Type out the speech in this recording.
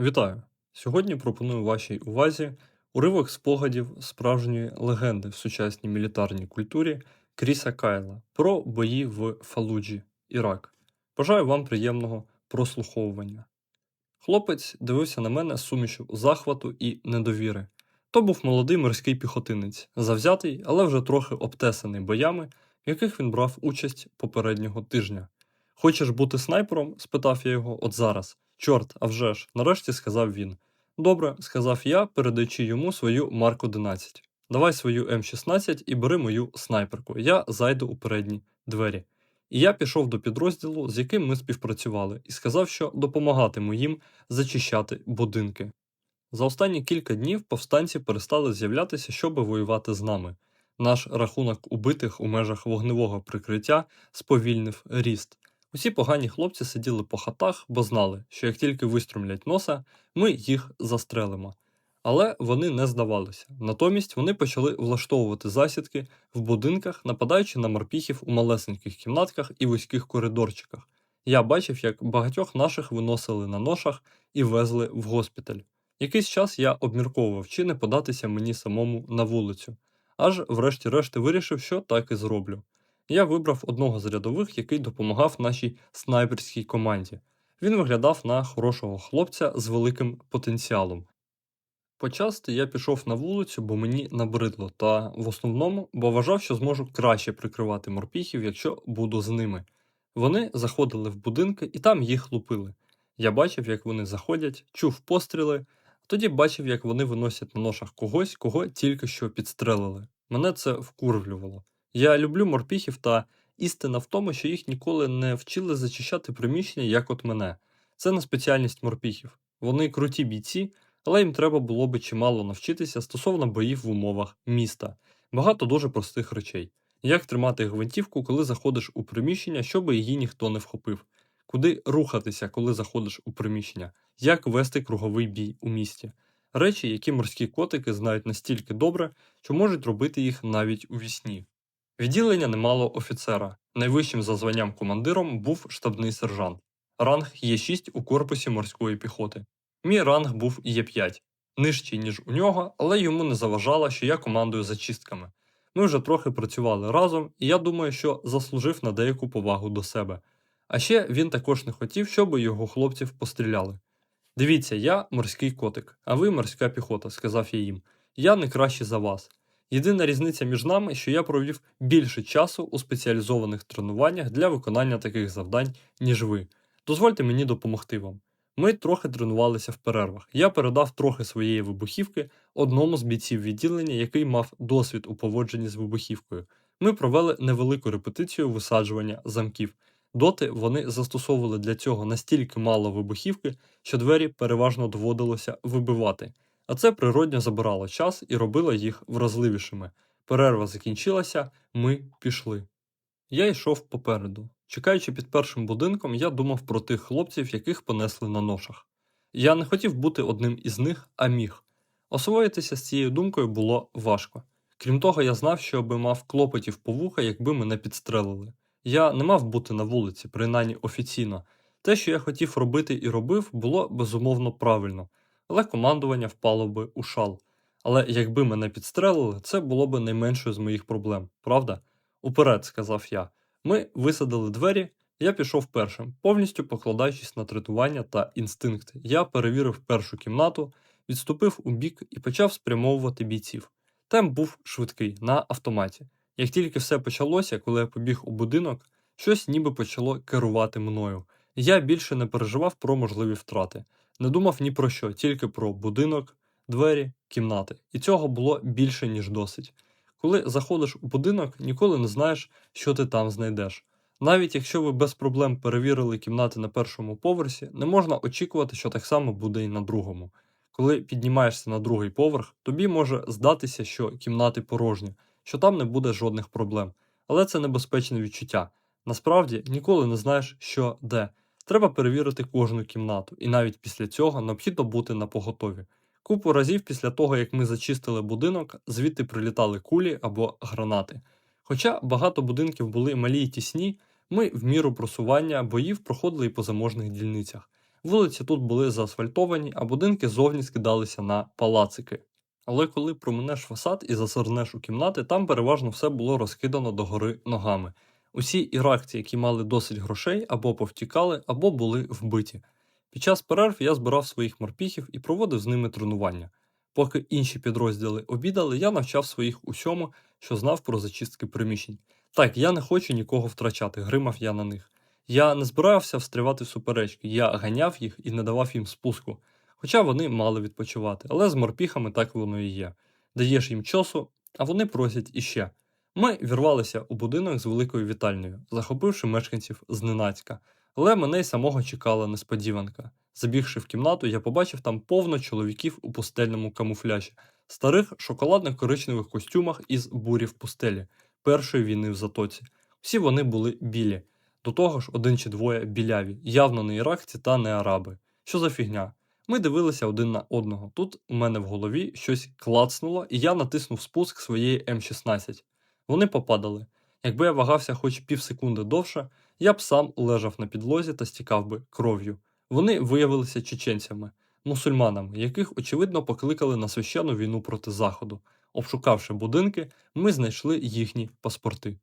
Вітаю! Сьогодні пропоную вашій увазі уривок спогадів справжньої легенди в сучасній мілітарній культурі Кріса Кайла про бої в Фалуджі, Ірак. Бажаю вам приємного прослуховування. Хлопець дивився на мене з сумішю захвату і недовіри. То був молодий морський піхотинець, завзятий, але вже трохи обтесаний боями, в яких він брав участь попереднього тижня. Хочеш бути снайпером? спитав я його от зараз. Чорт, а вже ж, нарешті сказав він. Добре, сказав я, передаючи йому свою Марк 11. Давай свою М16 і бери мою снайперку. Я зайду у передні двері. І я пішов до підрозділу, з яким ми співпрацювали, і сказав, що допомагатиму їм зачищати будинки. За останні кілька днів повстанці перестали з'являтися, щоб воювати з нами. Наш рахунок убитих у межах вогневого прикриття сповільнив ріст. Усі погані хлопці сиділи по хатах, бо знали, що як тільки виструмлять носа, ми їх застрелимо. Але вони не здавалися. Натомість вони почали влаштовувати засідки в будинках, нападаючи на морпіхів у малесеньких кімнатках і вузьких коридорчиках. Я бачив, як багатьох наших виносили на ношах і везли в госпіталь. Якийсь час я обмірковував, чи не податися мені самому на вулицю, аж врешті-решт вирішив, що так і зроблю. Я вибрав одного з рядових, який допомагав нашій снайперській команді. Він виглядав на хорошого хлопця з великим потенціалом. Почасти я пішов на вулицю, бо мені набридло, та в основному, бо вважав, що зможу краще прикривати морпіхів, якщо буду з ними. Вони заходили в будинки і там їх лупили. Я бачив, як вони заходять, чув постріли, тоді бачив, як вони виносять на ношах когось, кого тільки що підстрелили. Мене це вкурвлювало. Я люблю морпіхів, та істина в тому, що їх ніколи не вчили зачищати приміщення, як от мене. Це не спеціальність морпіхів. Вони круті бійці, але їм треба було би чимало навчитися стосовно боїв в умовах міста. Багато дуже простих речей. Як тримати гвинтівку, коли заходиш у приміщення, щоб її ніхто не вхопив, куди рухатися, коли заходиш у приміщення, як вести круговий бій у місті. Речі, які морські котики знають настільки добре, що можуть робити їх навіть у вісні. Відділення не мало офіцера. Найвищим за званням командиром був штабний сержант. Ранг Є6 у корпусі морської піхоти. Мій ранг був Є5, нижчий, ніж у нього, але йому не заважало, що я командую зачистками. Ми вже трохи працювали разом, і я думаю, що заслужив на деяку повагу до себе. А ще він також не хотів, щоб його хлопців постріляли. Дивіться, я морський котик, а ви морська піхота, сказав я їм. Я не кращий за вас. Єдина різниця між нами, що я провів більше часу у спеціалізованих тренуваннях для виконання таких завдань, ніж ви. Дозвольте мені допомогти вам. Ми трохи тренувалися в перервах. Я передав трохи своєї вибухівки одному з бійців відділення, який мав досвід у поводженні з вибухівкою. Ми провели невелику репетицію висаджування замків. Доти вони застосовували для цього настільки мало вибухівки, що двері переважно доводилося вибивати. А це природньо забирало час і робило їх вразливішими. Перерва закінчилася, ми пішли. Я йшов попереду. Чекаючи під першим будинком, я думав про тих хлопців, яких понесли на ношах. Я не хотів бути одним із них, а міг. Освоїтися з цією думкою було важко. Крім того, я знав, що би мав клопотів по вуха, якби мене підстрелили. Я не мав бути на вулиці, принаймні офіційно. Те, що я хотів робити і робив, було безумовно правильно але командування впало би у шал. Але якби мене підстрелили, це було б найменшою з моїх проблем, правда? Уперед, сказав я. Ми висадили двері, я пішов першим, повністю покладаючись на тренування та інстинкти. Я перевірив першу кімнату, відступив у бік і почав спрямовувати бійців. Темп був швидкий на автоматі. Як тільки все почалося, коли я побіг у будинок, щось ніби почало керувати мною. Я більше не переживав про можливі втрати. Не думав ні про що, тільки про будинок, двері, кімнати. І цього було більше, ніж досить. Коли заходиш у будинок, ніколи не знаєш, що ти там знайдеш. Навіть якщо ви без проблем перевірили кімнати на першому поверсі, не можна очікувати, що так само буде і на другому. Коли піднімаєшся на другий поверх, тобі може здатися, що кімнати порожні, що там не буде жодних проблем. Але це небезпечне відчуття. Насправді ніколи не знаєш, що де. Треба перевірити кожну кімнату, і навіть після цього необхідно бути на поготові. Купу разів після того, як ми зачистили будинок, звідти прилітали кулі або гранати. Хоча багато будинків були малі й тісні, ми в міру просування боїв проходили і по заможних дільницях. Вулиці тут були заасфальтовані, а будинки зовні скидалися на палацики. Але коли проминеш фасад і зазирнеш у кімнати, там переважно все було розкидано догори ногами. Усі іракці, які мали досить грошей, або повтікали, або були вбиті. Під час перерв я збирав своїх морпіхів і проводив з ними тренування. Поки інші підрозділи обідали, я навчав своїх усьому, що знав про зачистки приміщень. Так, я не хочу нікого втрачати, гримав я на них. Я не збирався встрівати в суперечки, я ганяв їх і не давав їм спуску. Хоча вони мали відпочивати, але з морпіхами так воно і є. Даєш їм часу, а вони просять іще. Ми вірвалися у будинок з великою вітальнею, захопивши мешканців зненацька. Але мене й самого чекала несподіванка. Забігши в кімнату, я побачив там повно чоловіків у пустельному камуфляжі, старих шоколадно-коричневих костюмах із бурі в пустелі, першої війни в затоці. Всі вони були білі. До того ж, один чи двоє біляві, явно не іракці та не араби. Що за фігня? Ми дивилися один на одного. Тут у мене в голові щось клацнуло, і я натиснув спуск своєї М16. Вони попадали. Якби я вагався хоч півсекунди довше, я б сам лежав на підлозі та стікав би кров'ю. Вони виявилися чеченцями, мусульманами, яких, очевидно, покликали на священну війну проти Заходу. Обшукавши будинки, ми знайшли їхні паспорти.